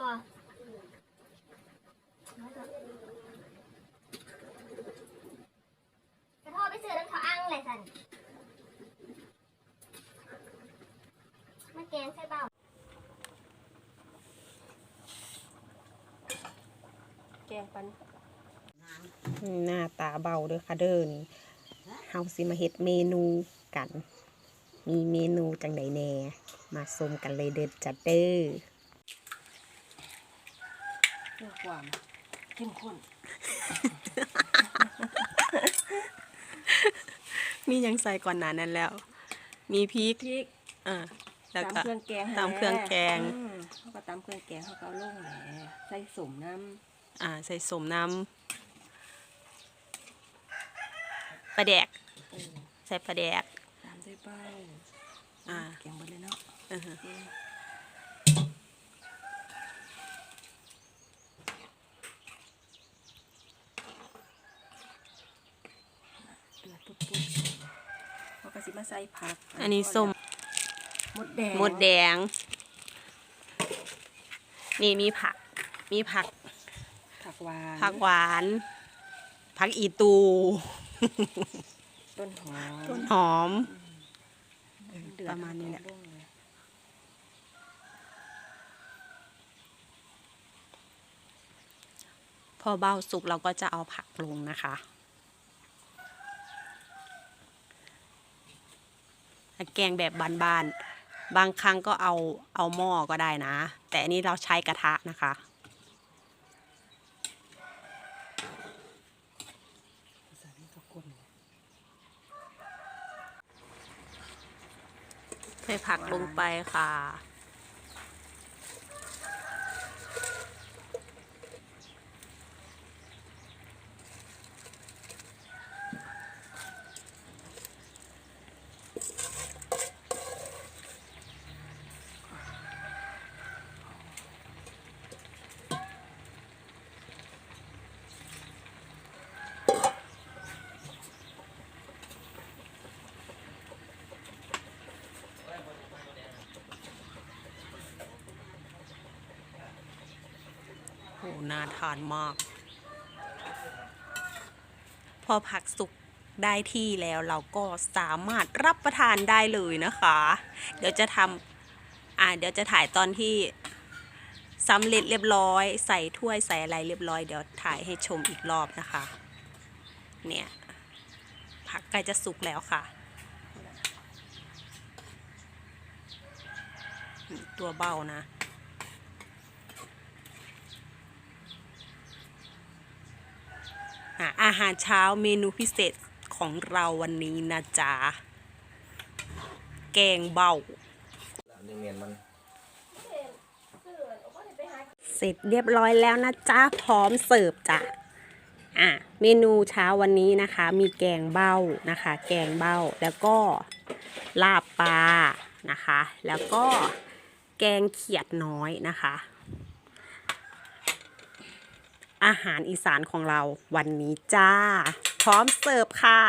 บ่กระโทษไปซื้อน้ำเขาอังเลยสันมาแกงใส่เบ้าแกงปันหน้าตาเบาเด้อค่ะเด้อนี่เฮาสิมาเฮ็ดเมนูกัน มีเมนูจังใดแหน่ มาชมกันเลยเด้อจัดเด้อ เพื่อความเข้มข้น มีหยังใส่ก่อนหน้านั้นแล้ว มีพริกพริกอ่าแล้วตามก็ เครื่องแกงตามเครื่องแกง อืมเขาก็ตามเครื่องแกงเขาก็เอาลงแหละใส่สมน้อ่า ใส่สมน้ำปลาแดกำเออใส่ปลาแดก ตามด้วยเป้าอ่า แกงหมดเลยเนาะอือฮะโอเคเดือ ปุ๊บปุ๊บเขาก็สิมาใส่ผักอันนี้ส้มมดแดงมดแดง นี่มีผัก มีผัก ผักหวาน ผักหวาน ผักอีตู ต้นหอม ต้นหอมเดือดประมาณนี้แหละเอลงเลยพอเบ้าสุกเราก็จะเอาผักลงนะคะ แกงแบบบานๆ บางครั้งก็เอาเอาหม้อก็ได้นะ แต่อันนี้เราใช้กระทะนะคะ ใส่นี่ก็คนเลยใส่ผักลงไปค่ะ น่าทานมาก พอผักสุกได้ที่แล้วเราก็สามารถรับประทานได้เลยนะคะ เดี๋ยวจะทำอ่าเดี๋ยวจะถ่ายตอนที่สำเร็จเรียบร้อย ใส่ถ้วยใส่อะไรเรียบร้อยเดี๋ยวถ่ายให้ชมอีกรอบนะคะ เนี่ยผักใกล้จะสุกแล้วค่ะ ตัวเบานะ อะอาหารเช้าเมนูพิเศษของเราวันนี้นะจ๊ะ แกงเบานี่เมียนมันเสร็จเรียบร้อยแล้วนะจ๊ะ พร้อมเสิร์ฟจ้ะอะเมนูเช้าวันนี้นะคะ มีแกงเบ้านะคะ แกงเบ้าแล้วก็ลาบปลานะคะ แล้วก็แกงเขียดน้อยนะคะ อาหารอีสานของเราวันนี้จ้า พร้อมเสิร์ฟค่ะ